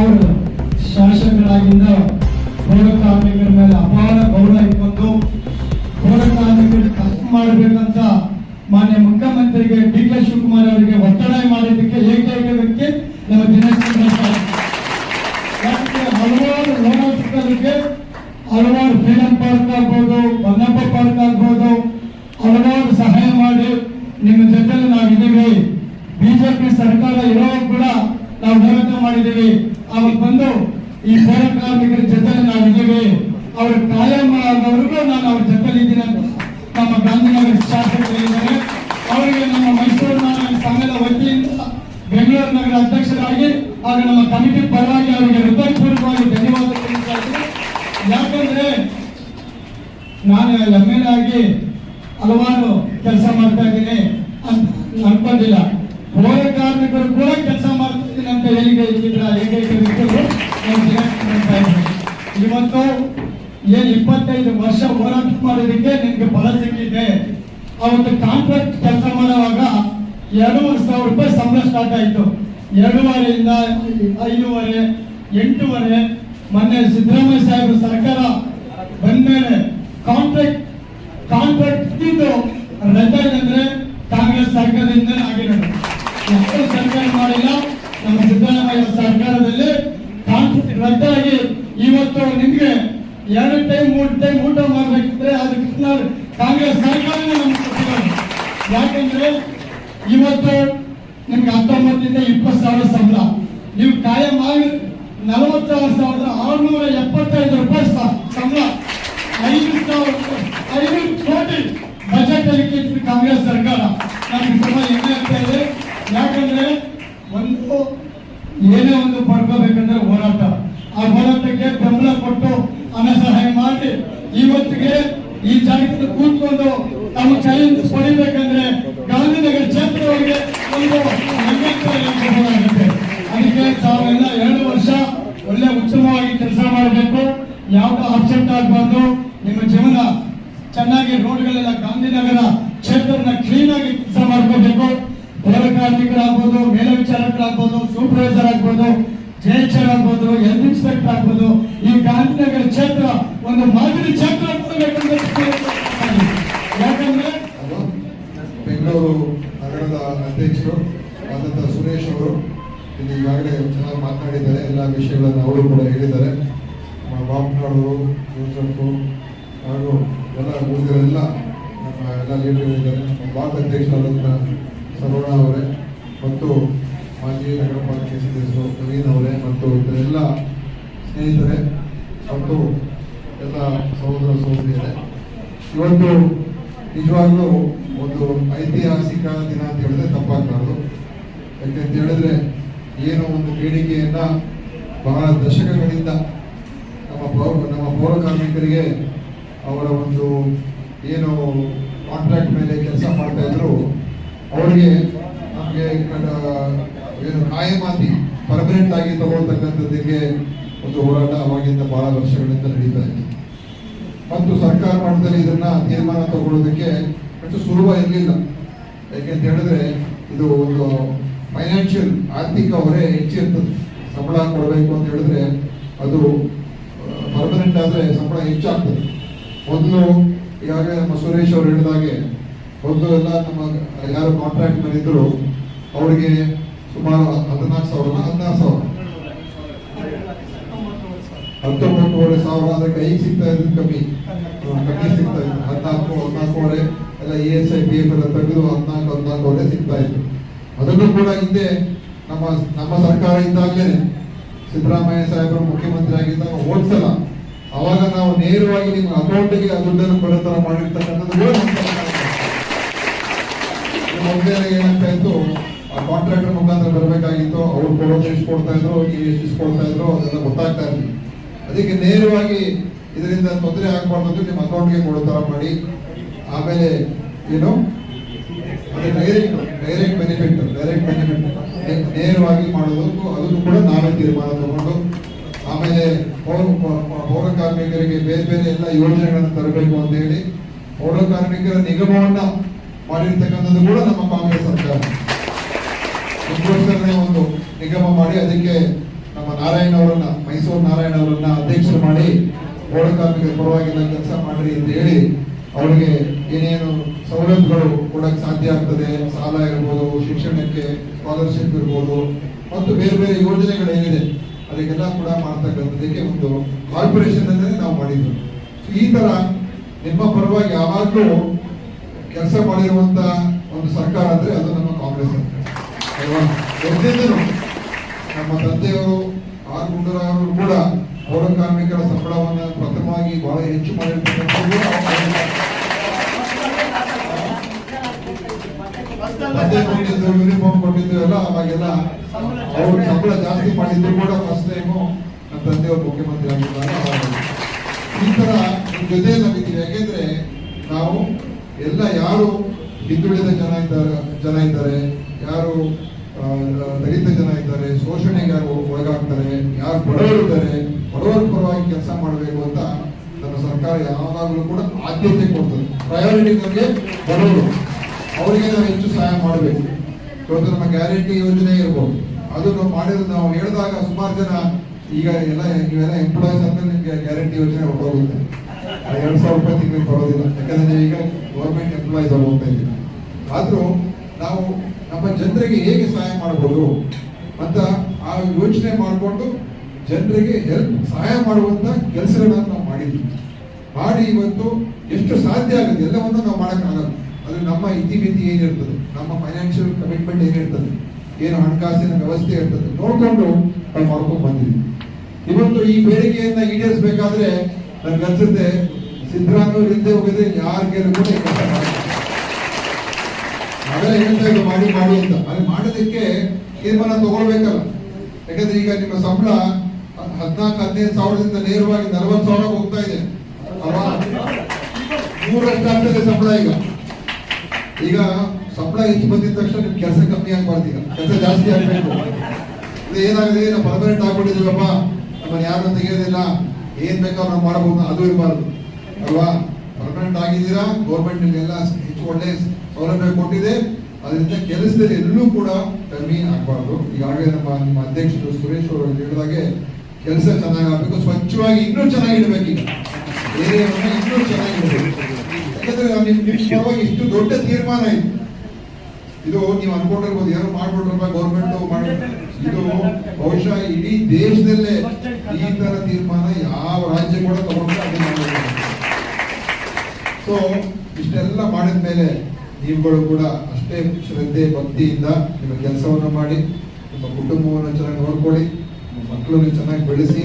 ಅವರು ಶಾಸಕರಾಗಿದ್ದ ಪೌರ ಕಾರ್ಮಿಕರ ಮೇಲೆ ಅಪಾರ ಗೌರವ ಇಟ್ಕೊಂಡು ಪೌರ ಕಾರ್ಮಿಕರು ತಪ್ಪು ಮಾಡಬೇಕಂತ ಮಾನ್ಯ ಮುಖ್ಯಮಂತ್ರಿಗೆ ಡಿ ಕೆ ಶಿವಕುಮಾರ್ ಅವರಿಗೆ ಒತ್ತಡ ಮಾಡಿದ್ದಕ್ಕೆ ಏಕೈಕ ವ್ಯಕ್ತಿ ನಮ್ಮ ದಿನೇಶ್ ಹಲವಾರು ಲೋಕಾಯುಕ್ತರಿಗೆ ಹಲವಾರು ಫ್ರೀಡಂ ಪಾರ್ಕ್ ಆಗ್ಬೋದು ಬನ್ನಪ್ಪ ಪಾರ್ಕ್ ಆಗ್ಬೋದು, ಹಲವಾರು ಸಹಾಯ ಮಾಡಿ ನಿಮ್ಮ ಜೊತೆಲಿ ನಾವಿದ್ದೀವಿ. ಬಿಜೆಪಿ ಸರ್ಕಾರ ಇರೋ ಕೂಡ ನಾವು ಹೋರಾಟ ಮಾಡಿದ್ದೀವಿ. ಅವ್ರು ಬಂದು ಈ ಪೌರ ಕಾರ್ಮಿಕರ ಜೊತೆ ನಾವಿದ್ದೀವಿ ಅವ್ರ ಕಾಯಂ ಆಗೋವರೆಗೂ ನಾನು ಅವ್ರ ಜೊತೆಲಿ ಇದ್ದೀನಿ ನಮ್ಮ ಗಾಂಧಿನಗರ ಶಾಸಕರು ಹೇಳಿದ್ದಾರೆ. ಅವರಿಗೆ ನಮ್ಮ ಮೈಸೂರು ಸಂಘದ ವತಿಯಿಂದ ಬೆಂಗಳೂರು ನಗರ ಅಧ್ಯಕ್ಷರಾಗಿ ಹಾಗೂ ನಮ್ಮ ಕಮಿಟಿ ಪರವಾಗಿ ಅವರಿಗೆ ಹೃದಯಪೂರ್ವಕವಾಗಿ ಧನ್ಯವಾದ ಯಾಕಂದ್ರೆ ನಾನು ಎಂ ಎಲ್ ಆಗಿ ಹಲವಾರು ಕೆಲಸ ಮಾಡ್ತಾ ಇದ್ದೀನಿ ಅಂತ ಅನ್ಕೊಂಡಿಲ್ಲ. ಪೌರ ಕಾರ್ಮಿಕರು ಕೂಡ ಕೆಲಸ ದಿನೇಶ್ ಮಾಡ್ತಾ ಇವತ್ತು ಏನ್ ಇಪ್ಪತ್ತೈದು ವರ್ಷ ಹೋರಾಟ ಮಾಡೋದಕ್ಕೆ ನಿಮ್ಗೆ ಫಲ ಸಿಕ್ಕಿದೆ. ಅವತ್ತು ಕಾಂಟ್ರಾಕ್ಟ್ ಕೆಲಸ ಮಾಡುವಾಗ ಎರಡೂವರೆ ಸಾವಿರ ರೂಪಾಯಿ ಸಂಬಳ ಸ್ಟಾರ್ಟ್ ಆಯ್ತು. ಎರಡೂವರೆಯಿಂದ ಐದೂವರೆ, ಎಂಟೂವರೆ, ಮೊನ್ನೆ ಸಿದ್ದರಾಮಯ್ಯ ಸಾಹೇಬರು ಸರ್ಕಾರ ಬಂದ್ಮೇಲೆ ಕಾಂಟ್ರಾಕ್ಟ್ ಕಾಂಟ್ರಾಕ್ಟ್ ಇದ್ದು ರದ್ದ ಅಂದ್ರೆ ಕಾಂಗ್ರೆಸ್ ಸರ್ಕಾರದಿಂದ ಆಗಿರೋದು ಯಾವ ಸರ್ಕಾರ ಮಾಡಿಲ್ಲ? ನಮ್ಮ ಸಿದ್ದರಾಮಯ್ಯ ಸರ್ಕಾರದಲ್ಲಿ ರದ್ದಾಗಿ ಇವತ್ತು ನಿಮಗೆ ಎರಡು ಟೈಮ್ ಮೂರು ಟೈಮ್ ಊಟ ಮಾಡಬೇಕಿದ್ರೆ ಅದಕ್ಕೆ ಕೃಷ್ಣ ಕಾಂಗ್ರೆಸ್ ಕೊಟ್ಟಿರೋದು ಯಾಕಂದ್ರೆ ಇವತ್ತು ನಿಮ್ಗೆ ಹತ್ತೊಂಬತ್ತರಿಂದ ಇಪ್ಪತ್ತು ಸಾವಿರ ಸಂಬಳ. ನೀವು ಕಾಯಂ ಆಗಿ ನಲವತ್ತಾರು ಸಾವಿರದ ಆರುನೂರ ಎಪ್ಪತ್ತೈದು ರೂಪಾಯಿ ಸಂಬಳ. ಐದು ಸಾವಿರ ಐದು ಕೋಟಿ ಬಜೆಟ್ ಅಲ್ಲಿ ಕಾಂಗ್ರೆಸ್ ಸರ್ಕಾರ. ನಮ್ಗೆ ತುಂಬಾ ಹೆಮ್ಮೆ ಆಗ್ತಾ ಇದೆ. ಯಾಕಂದ್ರೆ ಒಂದು ಏನೇ ಒಂದು ಪಡ್ಕೋಬೇಕಂದ್ರೆ ಹೋರಾಟ ಆ ಹೋರಾಟಕ್ಕೆ ಬೆಂಬಲ ಕೊಟ್ಟು ಹಣ ಮಾಡಿ ಇವತ್ತಿಗೆ ಈ ಜಾಗದಲ್ಲಿ ಕೂತ್ಕೊಂಡು ತಮ್ಮ ಚಾಲೆಂಜ್ ಪಡಿಬೇಕಂದ್ರೆ ಗಾಂಧಿನಗರ ಕ್ಷೇತ್ರದವರಿಗೆ ಒಂದು ಹೇಳ್ಬೋದಾಗುತ್ತೆ. ಅದಕ್ಕೆ ತಾವೆಲ್ಲ ಎರಡು ವರ್ಷ ಒಳ್ಳೆ ಉತ್ತಮವಾಗಿ ಕೆಲಸ ಮಾಡಬೇಕು ಯಾವ್ದು ಅಪ್ಸೆಟ್ ಆಗಬಾರ್ದು, ನಿಮ್ಮ ಜೀವನ ಚೆನ್ನಾಗಿ ರೋಡ್ಗಳೆಲ್ಲ ಗಾಂಧಿನಗರ ಕ್ಷೇತ್ರನ ಕ್ಲೀನ್ ಆಗಿ ಕೆಲಸ ಮಾಡ್ಕೋಬೇಕು ಪೌರ ಕಾರ್ಮಿಕರಾಗ್ಬೋದು ಮೇಲ್ವಿಚಾರಕರಾಗ್ಬೋದು ಸೂಪರ್ವೈಸರ್ ಆಗ್ಬೋದು ಜೈಚರ್ ಆಗ್ಬೋದು ಎಲ್ ಇನ್ಸ್ಪೆಕ್ಟರ್ ಆಗ್ಬೋದು, ಈ ಗಾಂಧಿನಗರ ಕ್ಷೇತ್ರ ಒಂದು ಮಾದರಿ ಕ್ಷೇತ್ರ? ಬೆಂಗಳೂರು ನಗರದ ಅಧ್ಯಕ್ಷರು ಆದಂತಹ ಸುರೇಶ್ ಅವರು ಇಲ್ಲಿ ಈಗಾಗಲೇ ಚೆನ್ನಾಗಿ ಮಾತನಾಡಿದ್ದಾರೆ. ಎಲ್ಲ ವಿಷಯಗಳನ್ನು ಅವರು ಕೂಡ ಹೇಳಿದ್ದಾರೆ. ನಮ್ಮ ಯೂಸಪ್ಪು ಹಾಗೂ ಎಲ್ಲ ಉಳಿದಿರೆಲ್ಲ ನಮ್ಮ ಎಲ್ಲ ಲೀಡರ್ ಇದ್ದಾರೆ ನಮ್ಮ ಅಧ್ಯಕ್ಷರಾದಂಥ ಸರೋಣ ಅವರೇ ಮತ್ತು ಮಾಜಿ ನಗರ ಪಾಲಿಕೆ ಸದಸ್ಯರು ನವೀನ್ ಅವರೇ ಮತ್ತು ಇದರೆಲ್ಲ ಸ್ನೇಹಿತರೆ, ಮತ್ತು ಎಲ್ಲ ಸಹೋದರ ಸಹೋದರಿಯರೇ, ಇವತ್ತು ನಿಜವಾಗ್ಲೂ ಒಂದು ಐತಿಹಾಸಿಕ ದಿನ ಅಂತ ಹೇಳಿದ್ರೆ ತಪ್ಪಾಗಬಾರ್ದು. ಯಾಕೆಂತ ಹೇಳಿದ್ರೆ ಏನು ಒಂದು ಬೇಡಿಕೆಯನ್ನ ಬಹಳ ದಶಕಗಳಿಂದ ನಮ್ಮ ಪೌರ ನಮ್ಮ ಪೌರ ಕಾರ್ಮಿಕರಿಗೆ ಅವರ ಒಂದು ಏನು ಕಾಂಟ್ರಾಕ್ಟ್ ಮೇಲೆ ಕೆಲಸ ಮಾಡ್ತಾ ಇದ್ರು, ಅವರಿಗೆ ನಮಗೆ ಏನು ಕಾಯಮಾತಿ ಪರ್ಮನೆಂಟ್ ಆಗಿ ತಗೊಳ್ತಕ್ಕಂಥದ್ದಕ್ಕೆ ಒಂದು ಹೋರಾಟ ಅವಾಗಿಂದ ಬಹಳ ವರ್ಷಗಳಿಂದ ನಡೀತಾ ಇದೆ. ಮತ್ತು ಸರ್ಕಾರ ಮಟ್ಟದಲ್ಲಿ ಇದನ್ನ ತೀರ್ಮಾನ ತಗೊಳ್ಳೋದಕ್ಕೆ ಅಷ್ಟು ಸುಲಭ ಇರಲಿಲ್ಲ. ಯಾಕೆಂತ ಹೇಳಿದ್ರೆ ಇದು ಒಂದು ಫೈನಾನ್ಷಿಯಲ್ ಆರ್ಥಿಕ ಹೊರೆ ಹೆಚ್ಚಿರ್ತದೆ. ಸಂಬಳ ಕೊಡಬೇಕು ಅಂತ ಹೇಳಿದ್ರೆ ಅದು ಪರ್ಮನೆಂಟ್ ಆದರೆ ಸಂಬಳ ಹೆಚ್ಚಾಗ್ತದೆ. ಮೊದಲು ಈಗಾಗಲೇ ನಮ್ಮ ಸುರೇಶ್ ಅವರು ಹೇಳಿದಾಗೆ ಮೊದಲು ಎಲ್ಲ ನಮ್ಮ ಯಾರು ಕಾಂಟ್ರಾಕ್ಟ್ ಮೇಲೆ ಇದ್ರು ಅವರಿಗೆ ಸುಮಾರು ಹದಿನಾಲ್ಕು ಸಾವಿರ ಹದಿನಾರು ಸಾವಿರ. ಹತ್ತೊಂಬತ್ತುವರೆ ಸಾವಿರ ಅದಕ್ಕೆ ಐದು ಸಿಗ್ತಾ ಇದ್ದು ಕಮ್ಮಿ. ಕಮ್ಮಿ ಸಿಗ್ತಾ ಇತ್ತು. ಹದಿನಾಲ್ಕು, ಹದಿನಾಲ್ಕೂವರೆ, ಎಲ್ಲ E S I P F ಎಲ್ಲ ತೆಗೆದು ಹದಿನಾಲ್ಕು, ಹದಿನಾಲ್ಕೂವರೆ ಸಿಗ್ತಾ ಇತ್ತು. ಅದನ್ನು ಕೂಡ ಹಿಂದೆ ನಮ್ಮ ನಮ್ಮ ಸರ್ಕಾರ ಇದ್ದಾಗಲೇ ಸಿದ್ದರಾಮಯ್ಯ ಸಾಹೇಬರು ಮುಖ್ಯಮಂತ್ರಿ ಆಗಿದ್ದಾಗ ಓದ್ಸಲ ಅವಾಗ ನಾವು ನೇರವಾಗಿ ನಿಮ್ಮ ಅಕೌಂಟಿಗೆ ಆ ದುಡ್ಡನ್ನು ಬರೋ ಮಾಡಿರ್ತಕ್ಕಂಥದ್ದು ಏನಾಗ್ತಾ ಇತ್ತು ಆ ಕಾಂಟ್ರಾಕ್ಟರ್ ಮುಖಾಂತರ ಬರಬೇಕಾಗಿತ್ತು. ಅವ್ರು ಕೊಡೋದು ಎಷ್ಟು ಕೊಡ್ತಾ ಇದ್ರು ಎಷ್ಟು ಕೊಡ್ತಾ ಇದ್ರು, ಅದೆಲ್ಲ ಗೊತ್ತಾಗ್ತಾ ಇರಲಿಲ್ಲ. ಅದಕ್ಕೆ ನೇರವಾಗಿ ಇದರಿಂದ ತೊಂದರೆ ಆಗಬಾರ್ದು ನಿಮ್ಮ ಅಕೌಂಟ್ಗೆ ಕೊಡೋ ಥರ ಮಾಡಿ. ಆಮೇಲೆ ಏನು? ಅದೇ direct direct benefit direct benefit ನೇರವಾಗಿ ಮಾಡೋದಕ್ಕೂ ಅದನ್ನು ಕೂಡ ನಾವೇ ತೀರ್ಮಾನ ತಗೊಂಡು, ಆಮೇಲೆ ಪೌರ ಪೌರ ಕಾರ್ಮಿಕರಿಗೆ ಬೇರೆ ಬೇರೆ ಎಲ್ಲ ಯೋಜನೆಗಳನ್ನು ತರಬೇಕು ಅಂತ ಹೇಳಿ, ಪೌರ ಕಾರ್ಮಿಕರ ನಿಗಮವನ್ನು ಮಾಡಿರ್ತಕ್ಕಂಥದ್ದು ಕೂಡ ನಮ್ಮ ಕಾಂಗ್ರೆಸ್ ಸರ್ಕಾರ. ಒಂದು ನಿಗಮ ಮಾಡಿ ಅದಕ್ಕೆ ನಮ್ಮ ನಾರಾಯಣ ಅವರನ್ನ, ಮೈಸೂರು ನಾರಾಯಣ ಅವರನ್ನ ಅಧ್ಯಕ್ಷರು ಮಾಡಿ ಪೌರ ಕಾರ್ಮಿಕರ ಪರವಾಗಿಲ್ಲ ಕೆಲಸ ಮಾಡ್ರಿ ಅಂತ ಹೇಳಿ ಅವರಿಗೆ ಏನೇನು ಸವಲತ್ತುಗಳು ಕೊಡಕ್ ಸಾಧ್ಯ ಆಗ್ತದೆ, ಸಾಲ ಇರ್ಬೋದು, ಶಿಕ್ಷಣಕ್ಕೆ ಸ್ಕಾಲರ್ಶಿಪ್ ಇರ್ಬೋದು ಮತ್ತು ಬೇರೆ ಬೇರೆ ಯೋಜನೆಗಳು ಏನಿದೆ, ಅದಕ್ಕೆಲ್ಲ ಕೂಡ ಮಾಡ್ತಕ್ಕಂಥದ್ದಕ್ಕೆ ಒಂದು ಕಾರ್ಪೊರೇಷನ್ ಅಂದ್ರೆ ನಾವು ಮಾಡಿದ್ವಿ ಈ ತರ ನಿಮ್ಮ ಪರವಾಗಿ ಯಾವಾಗಲೂ ಕೆಲಸ ಮಾಡಿರುವಂತ ಒಂದು ಸರ್ಕಾರ ಅಂದ್ರೆ ಅದು ನಮ್ಮ ಸರ್ಕಾರ ನಮ್ಮ ತಂದೆಯವರು ಆರ್ ಗುಂಡೂರಾವ್ ಕೂಡ ಪೌರ ಕಾರ್ಮಿಕರ ಸಂಬಳವನ್ನು ಪ್ರಥಮವಾಗಿ ಬಹಳ ಹೆಚ್ಚು ಮಾಡಿರ್ತಕ್ಕಂಥದ್ದು ತಂದೆ ಕೊಟ್ಟಿದ್ದು ಯೂನಿಫಾರ್ಮ್ ಕೊಟ್ಟಿದ್ದು ಎಲ್ಲ ಅವಾಗೆಲ್ಲ ಅವರು ಸಂಬಳ ಜಾಸ್ತಿ ಮಾಡಿದ್ರು ಕೂಡ ಫಸ್ಟ್ ಟೈಮು ನಮ್ಮ ತಂದೆಯವರು ಮುಖ್ಯಮಂತ್ರಿ ಆಗಿದ್ದಾರೆ. ಈ ನಿಮ್ಮ ಜೊತೆ ನಮಗಿದ್ದೀವಿ ಯಾಕೆಂದ್ರೆ ನಾವು ಎಲ್ಲ ಯಾರು ಹಿಂದುಳಿದ ಜನ ಇದ್ದಾರೆ ಜನ ಇದ್ದಾರೆ ಯಾರು ದಲಿತ ಜನ ಇದ್ದಾರೆ ಶೋಷಣೆಗೆ ಯಾರು ಒಳಗಾಗ್ತಾರೆ, ಯಾರು ಬಡವರು ಇದ್ದಾರೆ, ಬಡವರ ಪರವಾಗಿ ಕೆಲಸ ಮಾಡಬೇಕು ಅಂತ ನಮ್ಮ ಸರ್ಕಾರ ಯಾವಾಗಲೂ ಕೂಡ ಆದ್ಯತೆ ಕೊಡ್ತದೆ. ಪ್ರಯಾರಿಟಿ ನಮಗೆ ಬಡವರು. ಅವರಿಗೆ ನಾವು ಹೆಚ್ಚು ಸಹಾಯ ಮಾಡಬೇಕು. ಇವತ್ತು ನಮ್ಮ ಗ್ಯಾರಂಟಿ ಯೋಜನೆ ಇರ್ಬೋದು. ಅದು ನಾವು ನಾವು ಹೇಳಿದಾಗ ಸುಮಾರು ಜನ ಈಗ ಎಲ್ಲ, ನೀವೆಲ್ಲ ಎಂಪ್ಲಾಯ್ಸ್ ಅಂತ ನಿಮಗೆ ಗ್ಯಾರಂಟಿ ಯೋಜನೆ ಹೊರಟೋಗುತ್ತೆ ಎರಡು ಸಾವಿರ ರೂಪಾಯಿ ತಿಂಗಳಿಗೆ ಬರೋದಿಲ್ಲ. ಯಾಕಂದ್ರೆ ಈಗ ಗೌರ್ಮೆಂಟ್ ಎಂಪ್ಲಾಯ್ಸ್ ಹೋಗ್ತಾ ಇದ್ದೀವಿ. ಆದ್ರೂ ನಾವು ನಮ್ಮ ಜನರಿಗೆ ಹೇಗೆ ಸಹಾಯ ಮಾಡಬಹುದು ಅಂತ ಆ ಯೋಚನೆ ಮಾಡಿಕೊಂಡು ಜನರಿಗೆ ಹೆಲ್ಪ್ ಸಹಾಯ ಮಾಡುವಂತ ಕೆಲಸಗಳನ್ನು ನಾವು ಮಾಡಿದ್ವಿ. ಮಾಡಿ ಇವತ್ತು ಎಷ್ಟು ಸಾಧ್ಯ ಆಗುತ್ತೆ? ಎಲ್ಲವನ್ನೂ ನಾವು ಮಾಡೋಕ್ಕಾಗಲ್ಲ. ಅದು ನಮ್ಮ ಇತಿಮಿತಿ ಏನಿರ್ತದೆ, ನಮ್ಮ ಫೈನಾನ್ಷಿಯಲ್ ಕಮಿಟ್ಮೆಂಟ್ ಏನಿರ್ತದೆ, ಏನು ಹಣಕಾಸಿನ ವ್ಯವಸ್ಥೆ ಇರ್ತದೆ, ನೋಡ್ಕೊಂಡು ನಾವು ಮಾಡ್ಕೊಂಡು ಬಂದಿದ್ವಿ. ಇವತ್ತು ಈ ಬೇಡಿಕೆಯನ್ನ ಈಡೇರಿಸಬೇಕಾದ್ರೆ ನನಗೆ ಅನ್ಸುತ್ತೆ ಸಿದ್ದರಾಮಯ್ಯ ಹಿಂದೆ ಹೋಗಿದ್ರೆ ಯಾರ ಕೈಲೂ ಕೂಡ ಮಾಡಲ್ಲ. ಹೇಳ್ತಾ ಇದ್ದು ಮಾಡಿ ಮಾಡಿ ಅಂತ. ಅಲ್ಲಿ ಮಾಡೋದಕ್ಕೆ ತೀರ್ಮಾನ ತಗೊಳ್ಬೇಕಲ್ಲ. ಯಾಕಂದ್ರೆ ಈಗ ನಿಮ್ಮ ಸಂಬಳ ಹದಿನಾಲ್ಕು, ಹದಿನೈದು ಸಾವಿರದಿಂದ ನೇರವಾಗಿ ನಲವತ್ತು ಸಾವಿರ ಹೋಗ್ತಾ ಇದೆ. ಅಲ್ವಾ? ನೂರಷ್ಟು ಆಗ್ತದೆ ಸಂಬಳ ಈಗ. ಈಗ ಸಂಬಳ ಹೆಚ್ಚು ಬಂದಿದ ತಕ್ಷಣ ನಿಮ್ ಕೆಲಸ ಕಮ್ಮಿ ಆಗ್ಬಾರ್ದು ಈಗ. ಕೆಲಸ ಜಾಸ್ತಿ ಆಗ್ಬೇಕು. ಇದು ಏನಾಗಿದೆ? ನಾವು ಪರ್ಮನೆಂಟ್ ಆಗ್ಬಿಟ್ಟಿದೀವಪ್ಪ ನಮ್ಮನ್ನ ಯಾರನ್ನ ತೆಗೆಯೋದಿಲ್ಲ. ಏನ್ ಬೇಕಾದ್ರೂ ನಾವು ಮಾಡಬಹುದು ಅದು ಇರಬಾರ್ದು. ಅಲ್ವಾ? ಪರ್ಮನೆಂಟ್ ಆಗಿದ್ದೀರಾ? ಗೌರ್ಮೆಂಟ್ ಎಲ್ಲ ಹೆಚ್ಚು ಒಳ್ಳೆ ಸೌಲಭ್ಯ ಕೊಟ್ಟಿದೆ. ಅದರಿಂದ ಕೆಲಸದಲ್ಲಿ ಎಲ್ಲೂ ಕೂಡ ಕಮ್ಮಿ ಆಗಬಾರ್ದು. ಈಗಾಗಲೇ ನಮ್ಮ ನಿಮ್ಮ ಅಧ್ಯಕ್ಷರು ಸುರೇಶ್ ಅವರು ಹೇಳಿದಾಗೆ ಕೆಲಸ ಚೆನ್ನಾಗಿ ಆಗಬೇಕು ಸ್ವಚ್ಛವಾಗಿ ಇನ್ನೂ ಚೆನ್ನಾಗಿಡ್ಬೇಕು ಈಗ. ಏರಿಯಾವನ್ನ ಇನ್ನೂ ಚೆನ್ನಾಗಿಡಬೇಕು ಯಾಕಂದ್ರೆ ಪರವಾಗಿ ಇಷ್ಟು ದೊಡ್ಡ ತೀರ್ಮಾನ ಇದು. ಇದು ನೀವು ಅನ್ಕೊಂಡಿರ್ಬೋದು ಯಾರು ಮಾಡ್ಬಿಟ್ರಪ್ಪ ಗೌರ್ಮೆಂಟ್ ಮಾಡಿ ಇದು ಬಹುಶಃ ಇಡೀ ದೇಶದಲ್ಲೇ ಈ ತರ ತೀರ್ಮಾನ ಯಾವ ರಾಜ್ಯ ಕೂಡ ತಗೊಂಡ್ರೆ ಅದೇ ಮಾಡಬೇಕು ಸೊ ಇಷ್ಟೆಲ್ಲ ಮಾಡಿದ ಮೇಲೆ ನೀವುಗಳು ಕೂಡ ಅಷ್ಟೇ ಶ್ರದ್ಧೆ, ಭಕ್ತಿಯಿಂದ ನಿಮ್ಮ ಕೆಲಸವನ್ನು ಮಾಡಿ, ನಿಮ್ಮ ಕುಟುಂಬವನ್ನು ಚೆನ್ನಾಗಿ ನೋಡ್ಕೊಳ್ಳಿ, ನಿಮ್ಮ ಮಕ್ಕಳನ್ನು ಚೆನ್ನಾಗಿ ಬೆಳೆಸಿ